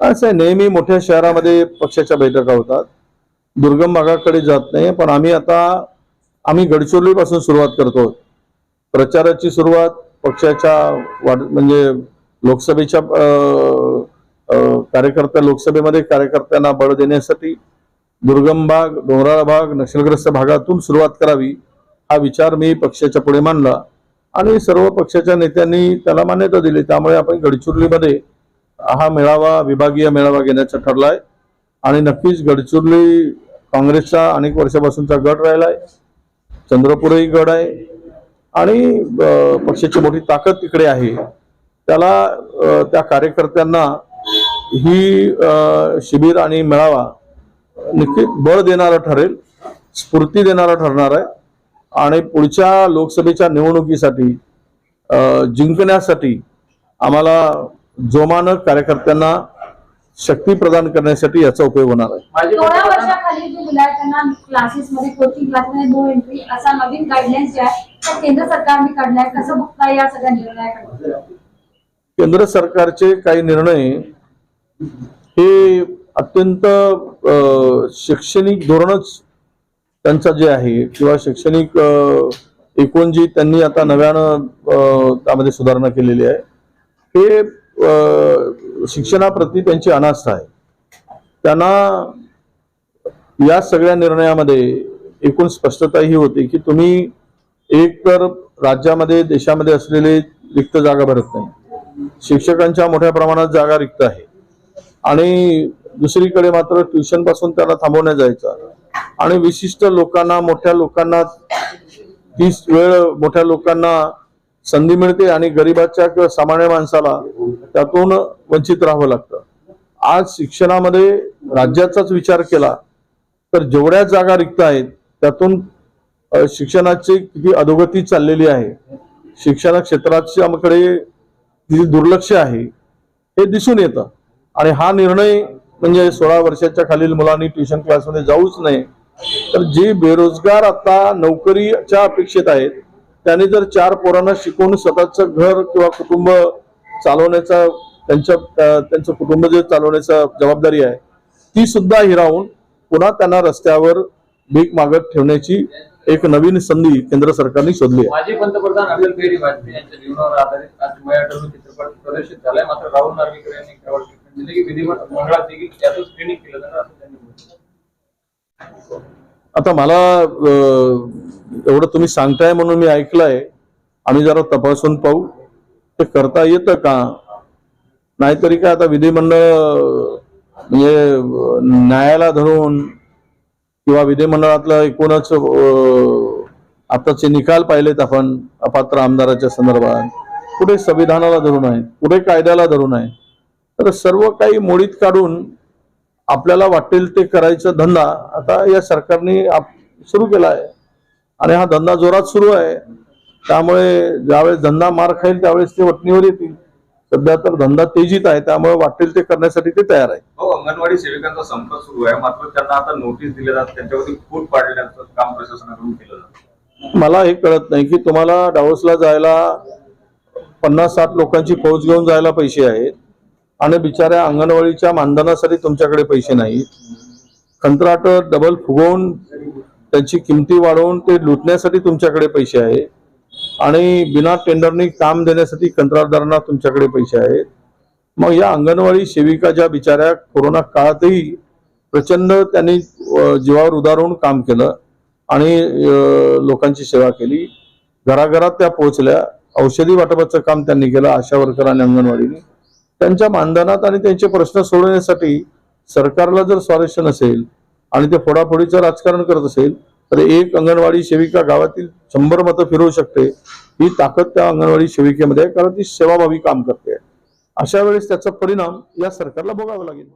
असं आहे नेहमी मोठ्या शहरामध्ये पक्षाच्या बैठका होतात. दुर्गम भागाकडे जात नाही पण आम्ही आता आम्ही गडचिरोलीपासून सुरुवात करतो प्रचाराची सुरुवात पक्षाच्या वाट म्हणजे लोकसभेच्या कार्यकर्त्या लोकसभेमध्ये कार्यकर्त्यांना बळ देण्यासाठी दुर्गम भाग डोंगराळ भाग नक्षलग्रस्त भागातून सुरुवात करावी हा विचार मी पक्षाच्या पुढे मांडला. आणि सर्व पक्षाच्या नेत्यांनी त्याला मान्यता दिली. त्यामुळे आपण गडचिरोलीमध्ये हा मेळावा विभागीय मेळावा घेण्याचा ठरलाय. आणि नक्कीच गडचिरोली काँग्रेसचा अनेक वर्षापासूनचा गट राहिलाय. चंद्रपूरही गड आहे. आणि पक्षाची मोठी ताकद तिकडे आहे. त्याला त्या कार्यकर्त्यांना ही शिबिर आणि मेळावा नक्की बळ देणारा ठरेल स्फूर्ती देणारा ठरणार आहे. आणि पुढच्या लोकसभेच्या निवडणुकीसाठी अ, जिंकण्यासाठी आम्हाला जोमानं कार्यकर्त्यांना शक्ती प्रदान करण्यासाठी याचा उपयोग होणार आहे. सोळा वर्षाखाली जे विद्यार्थ्यांना क्लासेस मध्ये कोचिंग क्लासमध्ये नो एंट्री असा नवीन गाईडलाईन्स जे आहे त्या केंद्र सरकारने काढलाय. कसं बघता या सगळ्या निर्णयाकडे? केंद्र सरकारचे काही निर्णय हे अत्यंत अ, शैक्षणिक धोरणच त्यांचा जे आहे किंवा शैक्षणिक एकूण जी त्यांनी आता नव्यानं त्यामध्ये सुधारणा केलेली आहे हे शिक्षणाप्रती त्यांची अनास्था आहे. त्यांना या सगळ्या निर्णयामध्ये एकूण स्पष्टता ही होती की तुम्ही एक तर राज्यामध्ये देशामध्ये असलेले रिक्त जागा भरत नाही. शिक्षकांच्या मोठ्या प्रमाणात जागा रिक्त आहे. आणि दुसरीकडे मात्र ट्युशनपासून त्याला थांबवण्यात जायचं आणि विशिष्ट लोकांना मोठ्या लोकांना तीच वेळ मोठ्या लोकांना संधी मिळते आणि गरीबाच्या किंवा सामान्य माणसाला त्यातून वंचित राहावं लागतं. आज शिक्षणामध्ये राज्याचाच विचार केला तर जेवढ्या जागा रिक्त आहेत त्यातून शिक्षणाची किती अधोगती चाललेली आहे. शिक्षण क्षेत्राच्याकडे दुर्लक्ष आहे हे दिसून येतं. आणि हा निर्णय म्हणजे सोळा वर्षाच्या खालील मुलांनी ट्युशन क्लासमध्ये जाऊच नाही तर जे बेरोजगार आता नोकरीच्या अपेक्षित आहेत त्यांनी जर चार पोरांना शिकवून स्वतःचं घर किंवा कुटुंब चालवण्याचा त्यांच्या त्यांचं कुटुंब जे चालवण्याचा जबाबदारी आहे ती सुद्धा हिरावून पुन्हा त्यांना रस्त्यावर भीक मागत ठेवण्याची एक नवीन संधी केंद्र सरकारने शोधली माजी पंतप्रधान अटल बिहारी वाजपेयी यांच्या जीवनावर आधारित आज मया टर्बो चित्रपट प्रदर्शित झालाय. मात्र राहुल नार्वेकर यांनी केवळ ट्रीटमेंट दिली की विधिमंडळात देखील याचं स्क्रीनिंग केलं जाणार असं त्यांनी म्हटलं. आता मला एवढं तुम्ही सांगताय म्हणून मी ऐकलंय. आम्ही जरा तपासून पाहू. ते करता येतं का? नाहीतरी काय आता विधिमंडळ म्हणजे न्यायाला धरून किंवा विधिमंडळातलं एकूणच आताचे निकाल पाहिलेत आपण अपात्र आमदाराच्या संदर्भात. कुठे संविधानाला धरून आहे कुठे कायद्याला धरून आहे तर सर्व काही मोडीत काढून आपल्याला वाटेल ते करायचा धंदा आता या सरकारने सुरू केला आहे आणि हा धंदा जोरात सुरू आहे. त्यामुळे ज्यावेळेस धंदा मार खाईल त्यावेळेस ते वटणीवर येतील. सध्या तर धंदा तेजीत आहे त्यामुळे वाटेल ते करण्यासाठी ते तयार आहे. हो अंगणवाडी सेविकांचा संप सुरू आहे. मात्र त्यांना आता नोटीस दिले जात त्यांच्यावरती फूट पाडण्याचं काम प्रशासनाकडून केलं जातं. मला हे कळत नाही की तुम्हाला डावसला जायला पन्नास साठ लोकांची फौज घेऊन जायला पैसे आहेत आणि बिचाऱ्या अंगणवाडीच्या मानधनासाठी तुमच्याकडे पैसे नाहीत. कंत्राट डबल फुगवून त्यांची किमती वाढवून ते लुटण्यासाठी तुमच्याकडे पैसे आहेत. आणि बिना टेंडरनी काम देण्यासाठी कंत्राटदारांना तुमच्याकडे पैसे आहेत. मग या अंगणवाडी सेविका ज्या बिचाऱ्या कोरोना काळातही प्रचंड त्यांनी जीवावर उदारून काम केलं आणि लोकांची सेवा केली. घराघरात त्या पोहोचल्या. औषधी वाटपाचं काम त्यांनी केलं आशा वर्कर आणि अंगणवाडीने. त्यांच्या मानधनात आणि त्यांचे प्रश्न सोडवण्यासाठी सरकारला जर स्वारस्य नसेल आणि ते फोडाफोडीचं राजकारण करत असेल तर एक अंगणवाडी सेविका गावातील शंभर मतं फिरवू शकते. ही ताकद त्या अंगणवाडी सेविकेमध्ये आहे कारण ती सेवाभावी काम करते. अशा वेळेस त्याचा परिणाम या सरकारला भोगावा लागेल.